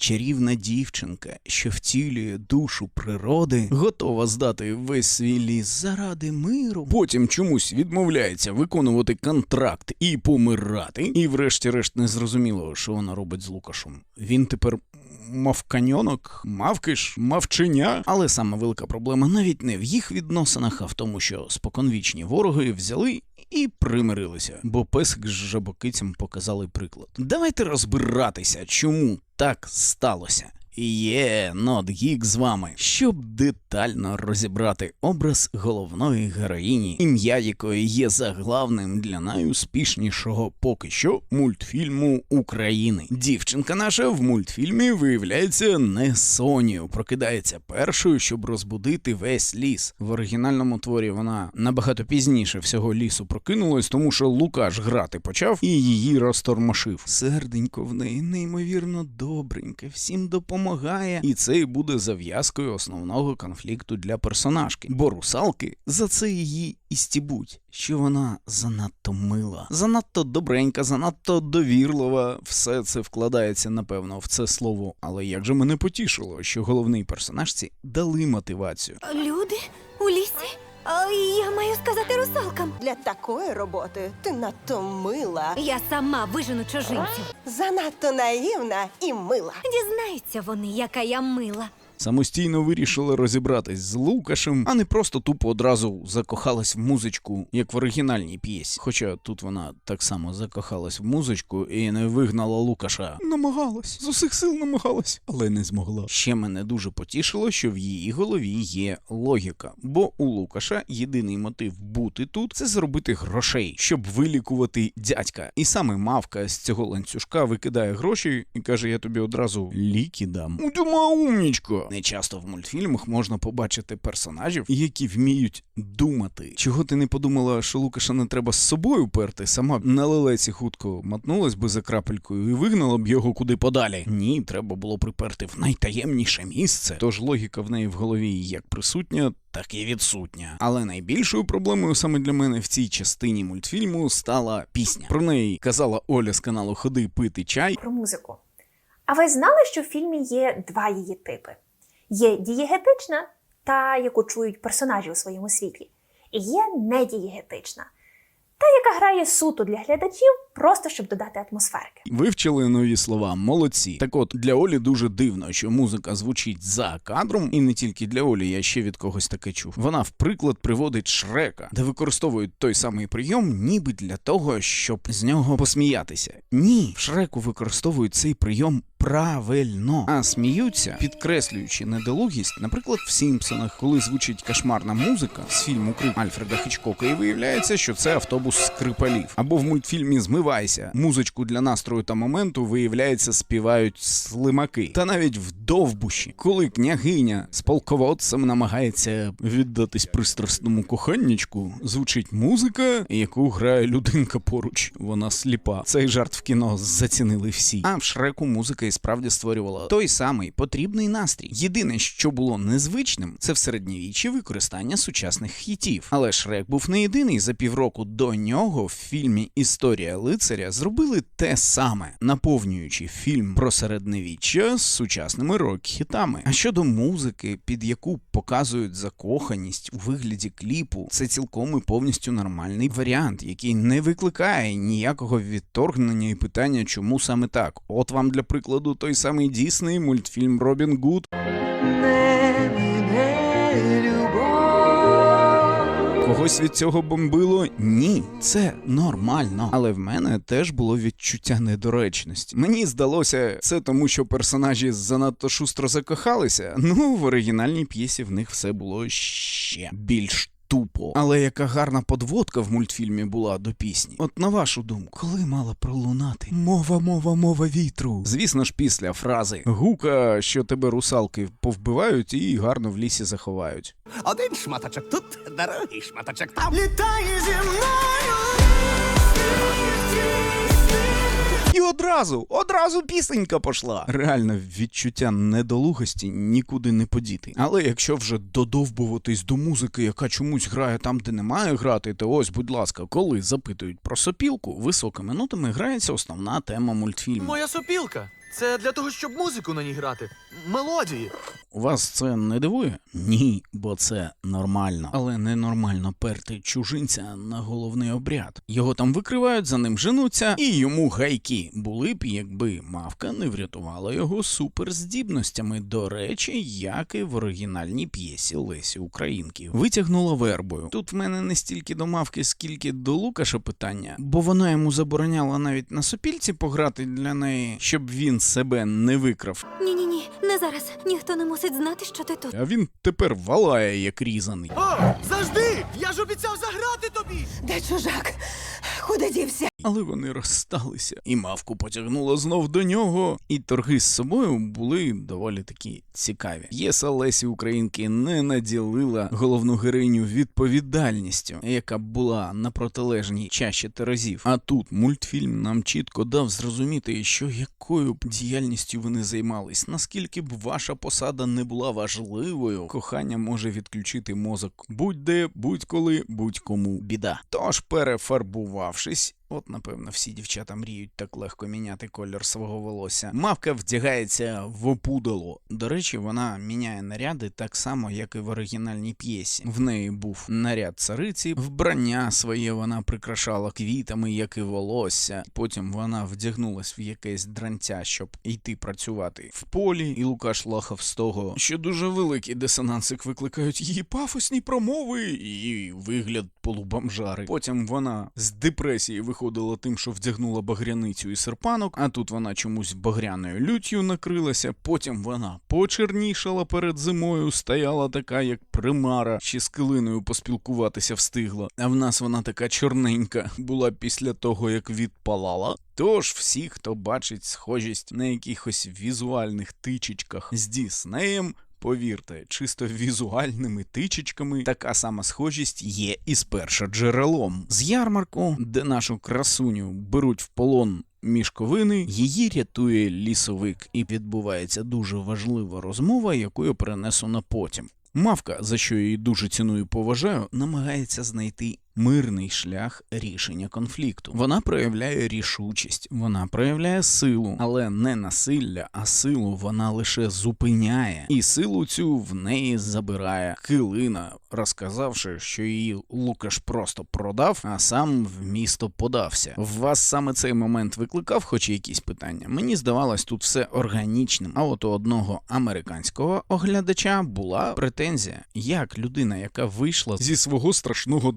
чарівна дівчинка, що втілює душу природи, готова здати весь свій ліс заради миру. Потім чомусь відмовляється виконувати контракт і помирати. І врешті-решт не зрозуміло, що вона робить з Лукашем. Він тепер. Мавканьонок, мавкиш, мавченя. Але саме велика проблема навіть не в їх відносинах, а в тому, що споконвічні вороги взяли і примирилися, бо песик з жабокицям показали приклад. Давайте розбиратися, чому так сталося. Є нотгік з вами, щоб детально розібрати образ головної героїні, ім'я якої є заглавним для найуспішнішого поки що мультфільму України. Дівчинка наша в мультфільмі виявляється не Сонію, прокидається першою, щоб розбудити весь ліс. В оригінальному творі вона набагато пізніше всього лісу прокинулась, тому що Лукаш грати почав і її розтормошив. Серденько в неї неймовірно добреньке, всім допомагає, і це і буде зав'язкою основного конфлікту для персонажки. Бо русалки за це її і стібуть, що вона занадто мила, занадто добренька, занадто довірлива. Все це вкладається, напевно, в це слово. Але як же мене потішило, що головній персонажці дали мотивацію. Люди у лісі? А, я маю сказати русалкам. Для такої роботи ти надто мила, Я сама вижену чужинців. занадто наївна і мила. Дізнаються вони, яка я мила. Самостійно вирішила розібратись з Лукашем, а не просто тупо одразу закохалась в музичку, як в оригінальній п'єсі. Хоча тут вона так само закохалась в музичку і не вигнала Лукаша. Намагалась, з усіх сил намагалась, але не змогла. Ще мене дуже потішило, що в її голові є логіка, бо у Лукаша єдиний мотив бути тут це зробити грошей, щоб вилікувати дядька. І саме мавка з цього ланцюжка викидає гроші і каже: Я тобі одразу ліки дам. Удюма умнічко. Не часто в мультфільмах можна побачити персонажів, які вміють думати. Чого ти не подумала, що Лукаша не треба з собою перти? Сама б на лелеці хутко мотнулась би за крапелькою і вигнала б його куди подалі. Ні, треба було приперти в найтаємніше місце. Тож логіка в неї в голові як присутня, так і відсутня. Але найбільшою проблемою саме для мене в цій частині мультфільму стала пісня. Про неї казала Оля з каналу Ходи пити чай. про музику. А ви знали, що в фільмі є два її типи: є дієгетична, та яку чують персонажі у своєму світлі, і є недієгетична, та, яка грає суто для глядачів, просто щоб додати атмосферки. Вивчили нові слова, молодці. Так от для Олі дуже дивно, що музика звучить за кадром, і не тільки для Олі, я ще від когось таке чув. Вона в приклад приводить Шрека, де використовують той самий прийом, ніби для того, щоб з нього посміятися. Ні, в Шреку використовують цей прийом. Правильно, а сміються, підкреслюючи недолугість, наприклад, в Сімпсонах, коли звучить кошмарна музика з фільму Крик Альфреда Хічкока, і виявляється, що це автобус скрипалів. Або в мультфільмі Змивайся музичку для настрою та моменту, виявляється, співають слимаки. Та навіть в довбуші, коли княгиня з полководцем намагається віддатись пристрасному коханнячку, звучить музика, яку грає людинка поруч. Вона сліпа. Цей жарт в кіно зацінили всі. А в Шреку музика і справді створювала той самий потрібний настрій. Єдине, що було незвичним, це в середньовіччі використання сучасних хітів. Але Шрек був не єдиний за півроку до нього в фільмі Історія лицаря зробили те саме, наповнюючи фільм про середньовіччя з сучасними рок-хітами. А щодо музики, під яку показують закоханість у вигляді кліпу, це цілком і повністю нормальний варіант, який не викликає ніякого відторгнення і питання, чому саме так. От вам для прикладу той самий Дісней мультфільм Робін Гуд. Когось від цього бомбило? Ні, це нормально. Але в мене теж було відчуття недоречності. Мені здалося, це тому, що персонажі занадто шустро закохалися. Ну, в оригінальній п'єсі в них все було ще більш. Тупо, але яка гарна подводка в мультфільмі була до пісні. От на вашу думку, коли мала пролунати? Мова, мова, мова вітру. Звісно ж, після фрази гука, що тебе русалки повбивають і гарно в лісі заховають. Один шматочок тут, другий шматочок там. І одразу, одразу пісенька пошла. Реально, відчуття недолугості нікуди не подіти. Але якщо вже додовбуватись до музики, яка чомусь грає там, де не має грати, то ось, будь ласка, коли запитують про сопілку, високими нотами грається основна тема мультфільму. Моя сопілка. Це для того, щоб музику на ній грати. Мелодії. Вас це не дивує? Ні, бо це нормально. Але ненормально перти чужинця на головний обряд. Його там викривають, за ним женуться, і йому гайки. Були б, якби мавка не врятувала його суперздібностями. До речі, як і в оригінальній п'єсі Лесі Українки. Витягнула вербою. Тут в мене не стільки до мавки, скільки до Лукаша питання, бо вона йому забороняла навіть на сопільці пограти для неї, щоб він себе не викрав. Ні, ні, ні, не зараз. Ніхто не мусить знати, що ти тут. А він тепер валає як різаний. О, завжди! Я ж обіцяв заграти тобі! Де чужак? Куди дівся? Але вони розсталися, і мавку потягнула знов до нього. І торги з собою були доволі такі цікаві. Єса Лесі Українки не наділила головну героїню відповідальністю, яка була на протилежній чаші терезів. А тут мультфільм нам чітко дав зрозуміти, що якою б діяльністю вони займались, наскільки б ваша посада не була важливою, кохання може відключити мозок будь-де, будь-коли, будь-кому біда. Тож, перефарбувавшись. От, напевно, всі дівчата мріють так легко міняти колір свого волосся. Мавка вдягається в опудало. До речі, вона міняє наряди так само, як і в оригінальній п'єсі. В неї був наряд цариці, вбрання своє вона прикрашала квітами, як і волосся. Потім вона вдягнулась в якесь дранця, щоб йти працювати в полі, і Лукаш лахав з того, що дуже великий дисонансик викликають її пафосні промови і вигляд полубомжари. Потім вона з депресії виходила тим, що вдягнула багряницю і серпанок, а тут вона чомусь багряною люттю накрилася. Потім вона почернішала перед зимою, стояла така, як примара, ще з килиною поспілкуватися встигла. А в нас вона така чорненька була після того, як відпалала. Тож всі, хто бачить схожість на якихось візуальних тичечках з Діснеєм, Повірте, чисто візуальними тичечками така сама схожість є і з першоджерелом. З ярмарку, де нашу красуню беруть в полон мішковини, її рятує лісовик, і відбувається дуже важлива розмова, яку я перенесу на потім. Мавка, за що я її дуже ціную і поважаю, намагається знайти мирний шлях рішення конфлікту. Вона проявляє рішучість, вона проявляє силу, але не насилля, а силу вона лише зупиняє, і силу цю в неї забирає килина, розказавши, що її Лукаш просто продав, а сам в місто подався. В вас саме цей момент викликав хоч якісь питання? Мені здавалось тут все органічним. А от у одного американського оглядача була претензія, як людина, яка вийшла зі свого страшного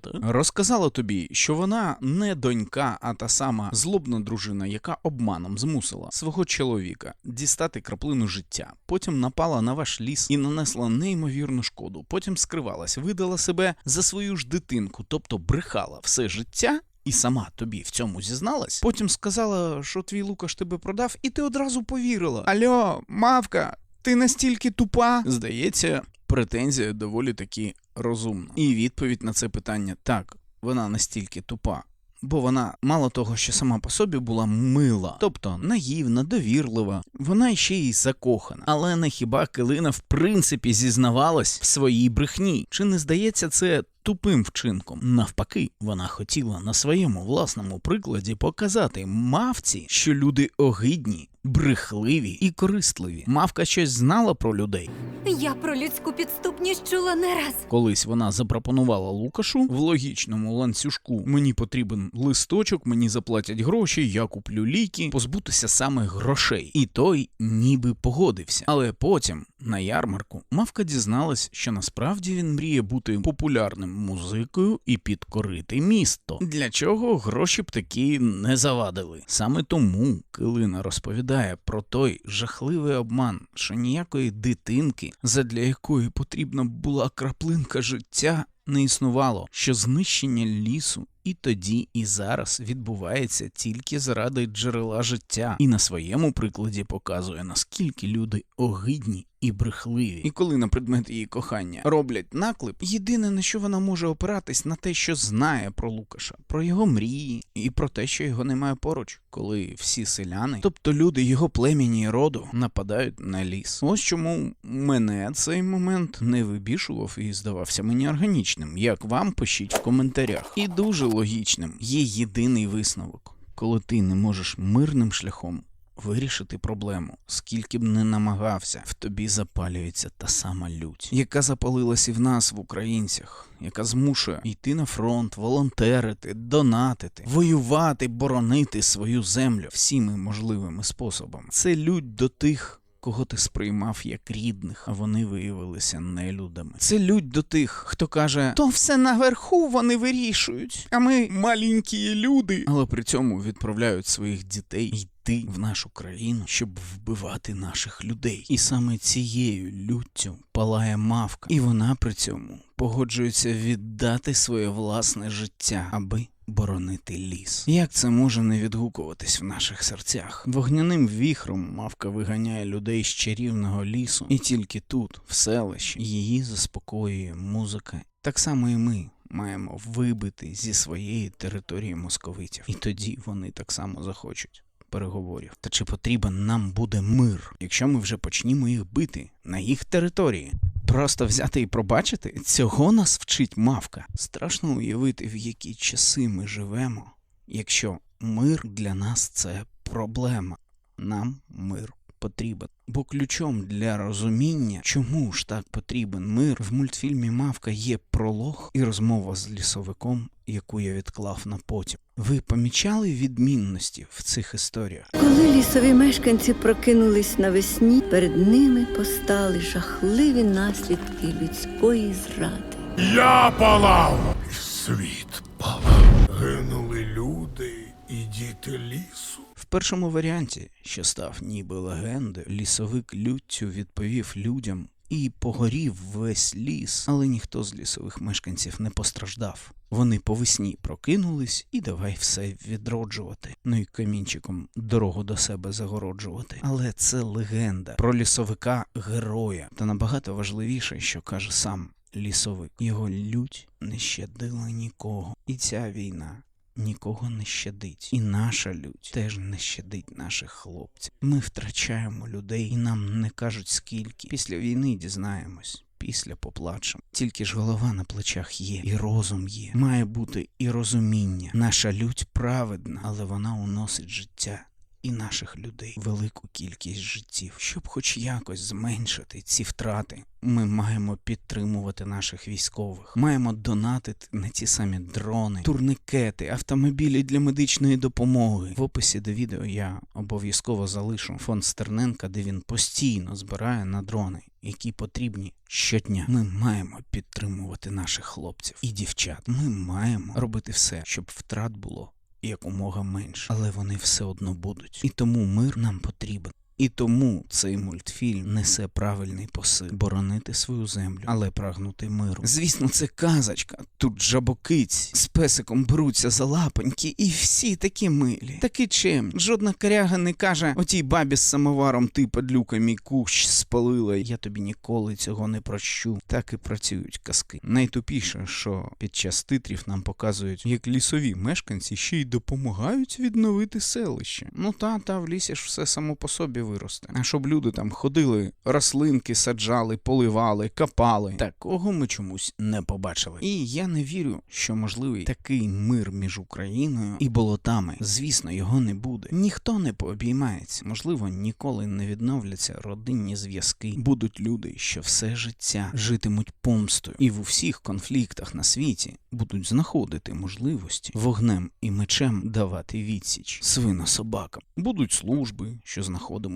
драндулета, розказала тобі, що вона не донька, а та сама злобна дружина, яка обманом змусила свого чоловіка дістати краплину життя. Потім напала на ваш ліс і нанесла неймовірну шкоду. Потім скривалась, видала себе за свою ж дитинку, тобто брехала все життя. І сама тобі в цьому зізналась. Потім сказала, що твій Лукаш тебе продав, і ти одразу повірила. Альо, мавка, ти настільки тупа. Здається, претензія доволі таки розумна. І відповідь на це питання так, вона настільки тупа. Бо вона мало того, що сама по собі була мила, тобто наївна, довірлива, вона ще й закохана. Але не хіба Килина в принципі зізнавалась в своїй брехні? Чи не здається це тупим вчинком? Навпаки, вона хотіла на своєму власному прикладі показати мавці, що люди огидні, брехливі і користливі. Мавка щось знала про людей. Я про людську підступність чула не раз. Колись вона запропонувала Лукашу в логічному ланцюжку: мені потрібен листочок, мені заплатять гроші, я куплю ліки, позбутися саме грошей. І той ніби погодився. Але потім на ярмарку мавка дізналась, що насправді він мріє бути популярним музикою і підкорити місто. Для чого гроші б таки не завадили. Саме тому Килина розповідає про той жахливий обман, що ніякої дитинки, задля якої потрібна була краплинка життя, не існувало, що знищення лісу і тоді, і зараз відбувається тільки заради джерела життя, і на своєму прикладі показує, наскільки люди огидні і брехливі. І коли на предмет її кохання роблять наклеп, єдине на що вона може опиратись на те, що знає про Лукаша, про його мрії і про те, що його немає поруч, коли всі селяни, тобто люди його племені і роду, нападають на ліс. Ось чому мене цей момент не вибішував і здавався мені органічним. Як вам пишіть в коментарях. І дуже логічним є єдиний висновок, коли ти не можеш мирним шляхом вирішити проблему, скільки б не намагався, в тобі запалюється та сама лють, яка запалилась і в нас, в українцях, яка змушує йти на фронт, волонтерити, донатити, воювати, боронити свою землю всіми можливими способами. Це лють до тих. Кого ти сприймав як рідних, а вони виявилися нелюдами. Це лють до тих, хто каже: то все наверху вони вирішують, а ми маленькі люди. Але при цьому відправляють своїх дітей йти в нашу країну, щоб вбивати наших людей. І саме цією люттю палає мавка, і вона при цьому погоджується віддати своє власне життя, аби боронити ліс. Як це може не відгукуватись в наших серцях? Вогняним віхром мавка виганяє людей з чарівного лісу, і тільки тут, в селищі, її заспокоює музика. Так само і ми. Маємо вибити зі своєї території московитів, і тоді вони так само захочуть переговорів. Та чи потрібен нам буде мир, якщо ми вже почнімо їх бити на їх території? Просто взяти і пробачити цього нас вчить мавка. Страшно уявити, в які часи ми живемо, якщо мир для нас це проблема. Нам мир потрібен. Бо ключом для розуміння, чому ж так потрібен мир, в мультфільмі Мавка є пролог і розмова з лісовиком, яку я відклав на потім. Ви помічали відмінності в цих історіях? Коли лісові мешканці прокинулись навесні, перед ними постали жахливі наслідки людської зради. Я палав, світ палав. Гинули люди і діти лісу. Першому варіанті, що став ніби легендою, лісовик люттю відповів людям і погорів весь ліс, але ніхто з лісових мешканців не постраждав. Вони по весні прокинулись і давай все відроджувати. Ну і камінчиком дорогу до себе загороджувати. Але це легенда про лісовика героя. Та набагато важливіше, що каже сам лісовик. Його лють не щадила нікого. І ця війна нікого не щадить. І наша лють теж не щадить наших хлопців. Ми втрачаємо людей, і нам не кажуть скільки. Після війни дізнаємось. Після поплачемо. Тільки ж голова на плечах є, і розум є. Має бути і розуміння. Наша лють праведна, але вона уносить життя. І наших людей велику кількість життів. Щоб хоч якось зменшити ці втрати, ми маємо підтримувати наших військових, маємо донатити на ті самі дрони, турникети, автомобілі для медичної допомоги. В описі до відео я обов'язково залишу фонд Стерненка, де він постійно збирає на дрони, які потрібні щодня. Ми маємо підтримувати наших хлопців і дівчат. Ми маємо робити все, щоб втрат було якомога менше, але вони все одно будуть. І тому мир нам потрібен. І тому цей мультфільм несе правильний посил боронити свою землю, але прагнути миру. Звісно, це казочка. Тут жабокиць з песиком беруться за лапоньки, і всі такі милі, такі чемні. Жодна коряга не каже: отій бабі з самоваром ти падлюка мій кущ спалила. Я тобі ніколи цього не прощу. Так і працюють казки. Найтупіше, що під час титрів нам показують, як лісові мешканці ще й допомагають відновити селище. Ну та та в лісі ж все само по собі виросте. А щоб люди там ходили, рослинки саджали, поливали, копали. Такого ми чомусь не побачили. І я не вірю, що можливий такий мир між Україною і болотами. Звісно, його не буде. Ніхто не пообіймається. Можливо, ніколи не відновляться родинні зв'язки. Будуть люди, що все життя житимуть помстою, і в усіх конфліктах на світі будуть знаходити можливості вогнем і мечем давати відсіч свинособакам. Будуть служби, що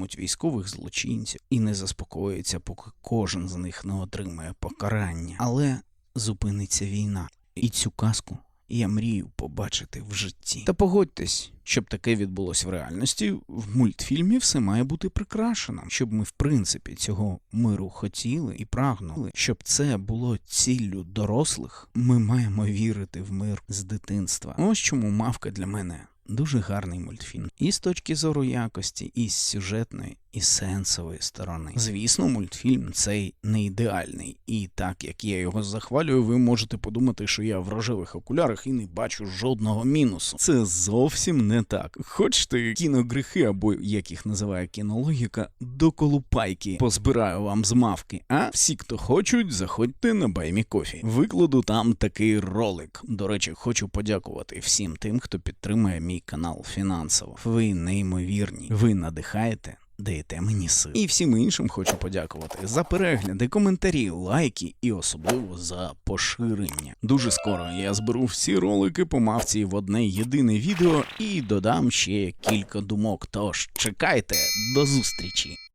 знаходимуть військових злочинців, і не заспокоїться, поки кожен з них не отримає покарання. Але зупиниться війна, і цю казку я мрію побачити в житті. Та погодьтесь, щоб таке відбулось в реальності, в мультфільмі все має бути прикрашено, щоб ми, в принципі, цього миру хотіли і прагнули, щоб це було ціллю дорослих. Ми маємо вірити в мир з дитинства. Ось чому мавка для мене. Дуже гарний мультфільм. І з точки зору якості, і з сюжетної, і сенсової сторони. Звісно, мультфільм цей не ідеальний, і так як я його захвалюю, ви можете подумати, що я в рожевих окулярах і не бачу жодного мінусу. Це зовсім не так. Хочете кіногрехи, або як їх називає кінологіка, до колупайки позбираю вам з мавки. А всі, хто хочуть, заходьте на Баймі Кофі. Викладу там такий ролик. До речі, хочу подякувати всім тим, хто підтримує мій канал фінансово. Ви неймовірні, ви надихаєте. Даєте мені сил. І всім іншим хочу подякувати за перегляди, коментарі, лайки і особливо за поширення. Дуже скоро я зберу всі ролики по мавці в одне єдине відео і додам ще кілька думок. Тож чекайте, до зустрічі!